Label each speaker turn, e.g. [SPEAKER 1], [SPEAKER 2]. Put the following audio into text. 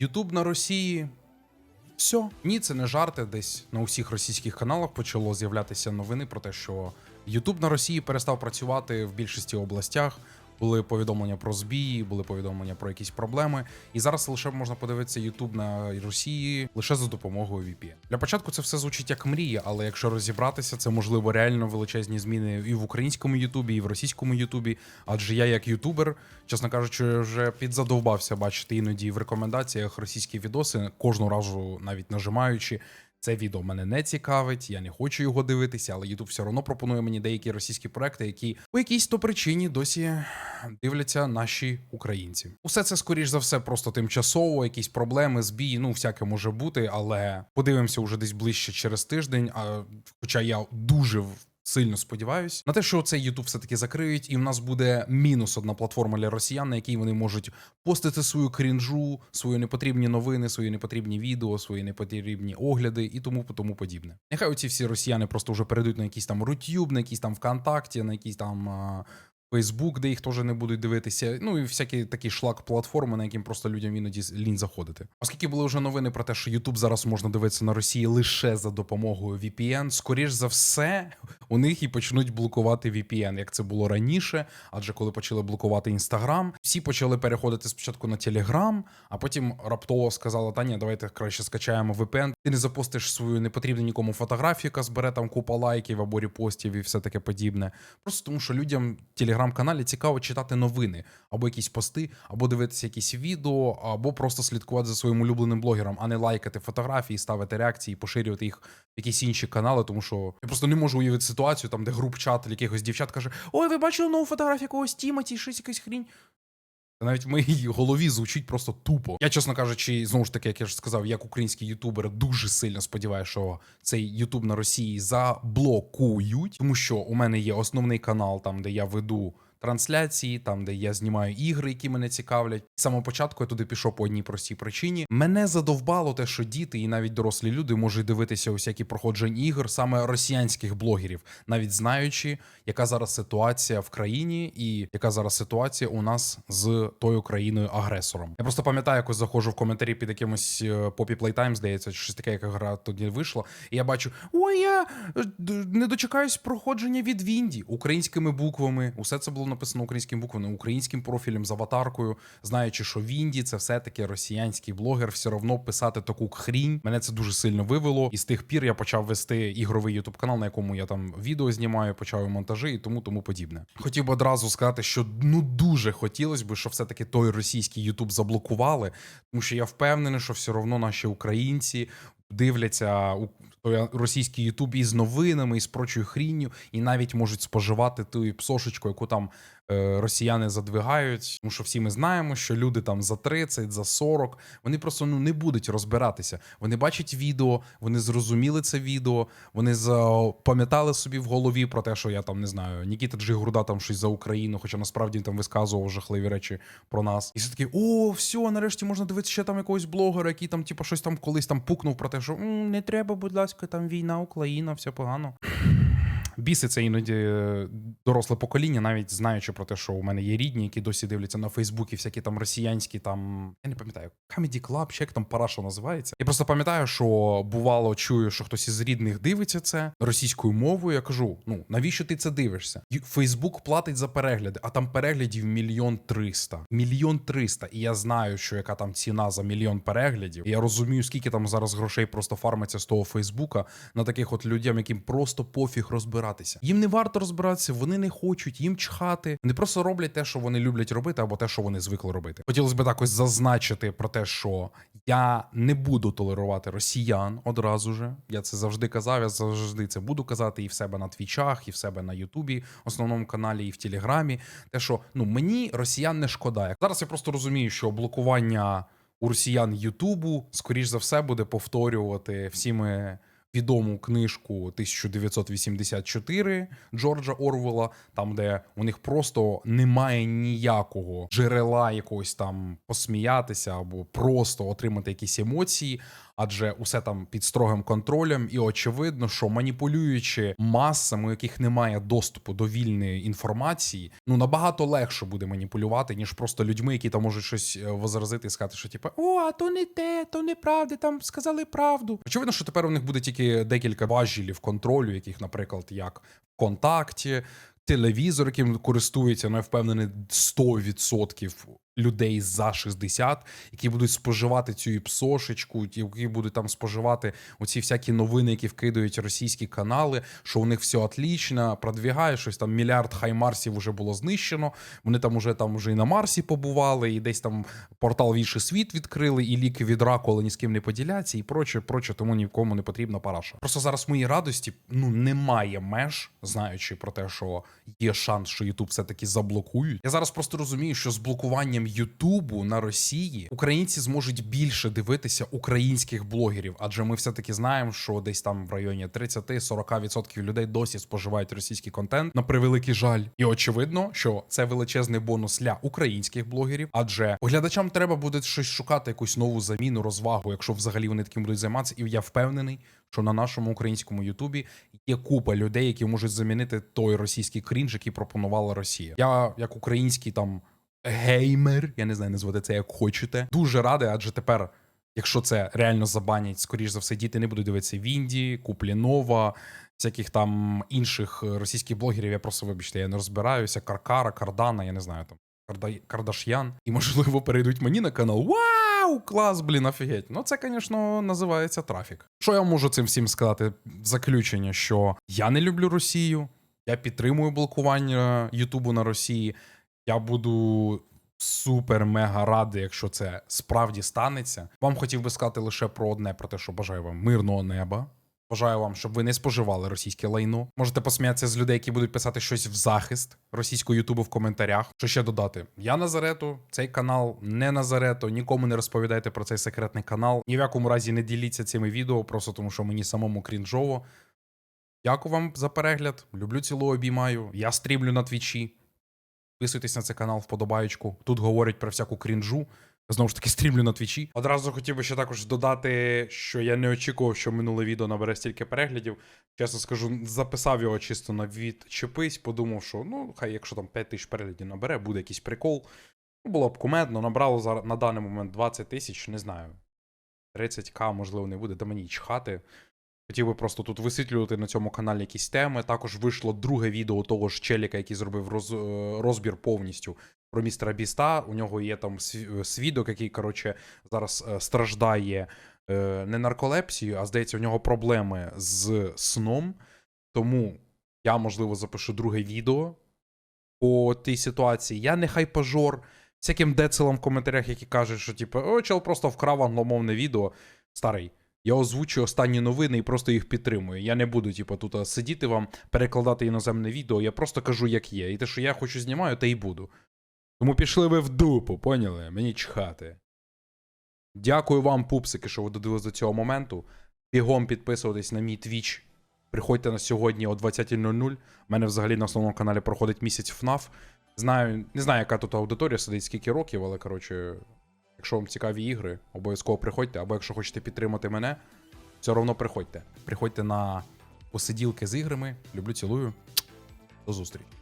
[SPEAKER 1] Ютуб на Росії. Все, ні, це не жарти. Десь на усіх російських каналах почало з'являтися новини про те, що Ютуб на Росії перестав працювати в більшості областях. Були повідомлення про збій, були повідомлення про якісь проблеми. І зараз лише можна подивитися Ютуб на Росії лише за допомогою VPN. Для початку це все звучить як мрія, але якщо розібратися, це можливо реально величезні зміни і в українському Ютубі, і в російському Ютубі. Адже я, як ютубер, чесно кажучи, вже підзадовбався бачити іноді в рекомендаціях російські відоси, кожного разу навіть нажимаючи. Це відео мене не цікавить, я не хочу його дивитися, але YouTube все одно пропонує мені деякі російські проекти, які по якійсь то причині досі дивляться наші українці. Усе це скоріш за все просто тимчасово, якісь проблеми, збій, ну всяке може бути, але подивимося уже десь ближче через тиждень. А хоча я дуже Сильно сподіваюсь на те, що цей YouTube все-таки закриють, і в нас буде мінус одна платформа для росіян, на якій вони можуть постити свою крінжу, свої непотрібні новини, свої непотрібні відео, свої непотрібні огляди і тому тому подібне. Нехай оці всі росіяни просто вже перейдуть на якісь там Рутюб, на якісь там ВКонтакті, на якісь там. Фейсбук, де їх теж не будуть дивитися, ну і всякі такі шлак платформи, на яким просто людям іноді лінь заходити. Оскільки були вже новини про те, що YouTube зараз можна дивитися на Росії лише за допомогою VPN, скоріш за все, у них і почнуть блокувати VPN, як це було раніше. Адже коли почали блокувати Instagram, всі почали переходити спочатку на Telegram, а потім раптово сказала: Та ні, давайте краще скачаємо VPN. Ти не запустиш свою непотрібну нікому фотографію, яка збере там купа лайків або репостів і все таке подібне. Просто тому, що людям в телеграм-каналі цікаво читати новини, або якісь пости, або дивитися якісь відео, або просто слідкувати за своїм улюбленим блогером, а не лайкати фотографії, ставити реакції, поширювати їх в якісь інші канали, тому що я просто не можу уявити ситуацію, там, де груп чат якихось дівчат каже: Ой, ви бачили нову фотографію якогось Тімоті, щось якась хрінь. Навіть в моїй голові звучить просто тупо. Я, чесно кажучи, знову ж таки, як я ж сказав, як український ютубер дуже сильно сподіваюся, що цей ютуб на Росії заблокують, тому що у мене є основний канал, там де я веду. Трансляції, там, де я знімаю ігри, які мене цікавлять. З самого початку я туди пішов по одній простій причині. Мене задовбало те, що діти і навіть дорослі люди можуть дивитися усякі проходження ігор саме росіянських блогерів, навіть знаючи, яка зараз ситуація в країні і яка зараз ситуація у нас з тою країною агресором. Я просто пам'ятаю, якось заходжу в коментарі під якимось е, Poppy Playtime, здається, щось таке, яка гра тоді вийшла. І я бачу: ой, я е, не дочекаюсь проходження від Вінді українськими буквами. Усе це було написано українськими буквами, українським профілем з аватаркою, знаючи, що Вінді це все-таки росіянський блогер, все одно писати таку хрінь. Мене це дуже сильно вивело. І з тих пір я почав вести ігровий ютуб канал, на якому я там відео знімаю, почав монтажі і тому тому подібне. Хотів би одразу сказати, що ну дуже хотілося б, щоб все-таки той російський ютуб заблокували, тому що я впевнений, що все одно наші українці дивляться у російський Ютуб із новинами, і з прочою хрінню, і навіть можуть споживати ту псошечку, яку там росіяни задвигають. Тому що всі ми знаємо, що люди там за 30, за 40, вони просто ну не будуть розбиратися. Вони бачать відео, вони зрозуміли це відео, вони запам'ятали собі в голові про те, що я там не знаю, Нікіта Джигурда там щось за Україну, хоча насправді там висказував жахливі речі про нас. І все таки, о, все, нарешті можна дивитися ще там якогось блогера, який там, типу, щось там колись там пукнув про те, що «М, не треба, будь ласка, там війна, Україна, все погано. Біситься іноді е, доросле покоління, навіть знаючи про те, що у мене є рідні, які досі дивляться на Фейсбуці всякі там росіянські, там я не пам'ятаю, Comedy Club, чи як там параша називається. Я просто пам'ятаю, що бувало чую, що хтось із рідних дивиться це російською мовою. Я кажу: ну навіщо ти це дивишся? Фейсбук платить за перегляди, а там переглядів мільйон триста. Мільйон триста. І я знаю, що яка там ціна за мільйон переглядів. І я розумію, скільки там зараз грошей просто фармиться з того Фейсбука на таких от людям, яким просто пофіг розбиратися. Їм не варто розбиратися, вони не хочуть, їм чхати. Вони просто роблять те, що вони люблять робити, або те, що вони звикли робити. Хотілося б також зазначити про те, що я не буду толерувати росіян одразу же. Я це завжди казав, я завжди це буду казати і в себе на твічах, і в себе на Ютубі, основному каналі, і в Телеграмі. Те, що ну мені росіян не шкода. Зараз я просто розумію, що блокування у росіян Ютубу, скоріш за все, буде повторювати всіми відому книжку 1984 Джорджа Орвела, там, де у них просто немає ніякого джерела якогось там посміятися або просто отримати якісь емоції, адже усе там під строгим контролем, і очевидно, що маніпулюючи масами, у яких немає доступу до вільної інформації, ну набагато легше буде маніпулювати, ніж просто людьми, які там можуть щось е, возразити і сказати, що типу, о, а то не те, то неправда, там сказали правду. Очевидно, що тепер у них буде тільки декілька важілів контролю, яких, наприклад, як ВКонтакті, телевізор, яким користується, ну я впевнений, 100% людей за 60, які будуть споживати цю іпсошечку, ті, які будуть там споживати оці всякі новини, які вкидають російські канали, що у них все отлично, продвігає щось там мільярд хаймарсів вже було знищено. Вони там уже там уже і на Марсі побували, і десь там портал в інший світ відкрили, і ліки від раку, але ні з ким не поділяться, і проче, проче, тому нікому не потрібна параша. Просто зараз моїй радості ну немає меж, знаючи про те, що є шанс, що Ютуб все-таки заблокують. Я зараз просто розумію, що з блокуванням Ютубу на Росії українці зможуть більше дивитися українських блогерів, адже ми все-таки знаємо, що десь там в районі 30-40% людей досі споживають російський контент на превеликий жаль. І очевидно, що це величезний бонус для українських блогерів, адже глядачам треба буде щось шукати, якусь нову заміну, розвагу, якщо взагалі вони таким будуть займатися. І я впевнений, що на нашому українському Ютубі є купа людей, які можуть замінити той російський крінж, який пропонувала Росія. Я як український там геймер, я не знаю, назвати це як хочете. Дуже радий, адже тепер. Якщо це реально забанять, скоріш за все, діти не будуть дивитися Вінді, Куплінова, всяких там інших російських блогерів. Я просто вибачте, я не розбираюся. Каркара, Кардана, я не знаю там. Карда... Кардаш'ян. І можливо перейдуть мені на канал. Вау! Клас, блін, офігеть. Ну це, звісно, називається трафік. Що я можу цим всім сказати? Заключення, що я не люблю Росію, я підтримую блокування Ютубу на Росії. Я буду супер-мега радий, якщо це справді станеться. Вам хотів би сказати лише про одне: про те, що бажаю вам мирного неба. Бажаю вам, щоб ви не споживали російське лайно. Можете посміятися з людей, які будуть писати щось в захист російського Ютубу в коментарях. Що ще додати? Я Назарету, цей канал не Назарету. Нікому не розповідайте про цей секретний канал. Ні в якому разі не діліться цими відео, просто тому що мені самому крінжово. Дякую вам за перегляд. Люблю цілу обіймаю. Я стрімлю на твічі. Підписуйтесь на цей канал, вподобаєчку. Тут говорять про всяку крінжу. Знову ж таки, стрімлю на твічі. Одразу хотів би ще також додати, що я не очікував, що минуле відео набере стільки переглядів. Чесно скажу, записав його чисто на відчепись, подумав, що ну, хай, якщо там 5 тисяч переглядів набере, буде якийсь прикол. Ну, було б кумедно, набрало зараз на даний момент 20 тисяч, не знаю. 30к, можливо, не буде, та мені чхати. Хотів би просто тут висвітлювати на цьому каналі якісь теми. Також вийшло друге відео того ж Челіка, який зробив роз, е, розбір повністю про містера Біста. У нього є там свідок, який, коротше, зараз е, страждає е, не нарколепсією, а здається, у нього проблеми з сном. Тому я, можливо, запишу друге відео по тій ситуації. Я не хайпажор. Всяким децелам в коментарях, які кажуть, що типу, о, чел просто вкрав англомовне відео. Старий. Я озвучую останні новини і просто їх підтримую. Я не буду, типу, тут сидіти вам, перекладати іноземне відео. Я просто кажу, як є. І те, що я хочу знімаю, те й буду. Тому пішли ви в дупу, поняли? Мені чхати. Дякую вам, пупсики, що ви додивились до цього моменту. Бігом підписуватись на мій твіч. Приходьте на сьогодні о 20.00. У мене взагалі на основному каналі проходить місяць FNAF. Знаю, не знаю, яка тут аудиторія сидить, скільки років, але коротше, якщо вам цікаві ігри, обов'язково приходьте, або якщо хочете підтримати мене, все одно приходьте. Приходьте на посиділки з іграми. Люблю, цілую. До зустрічі.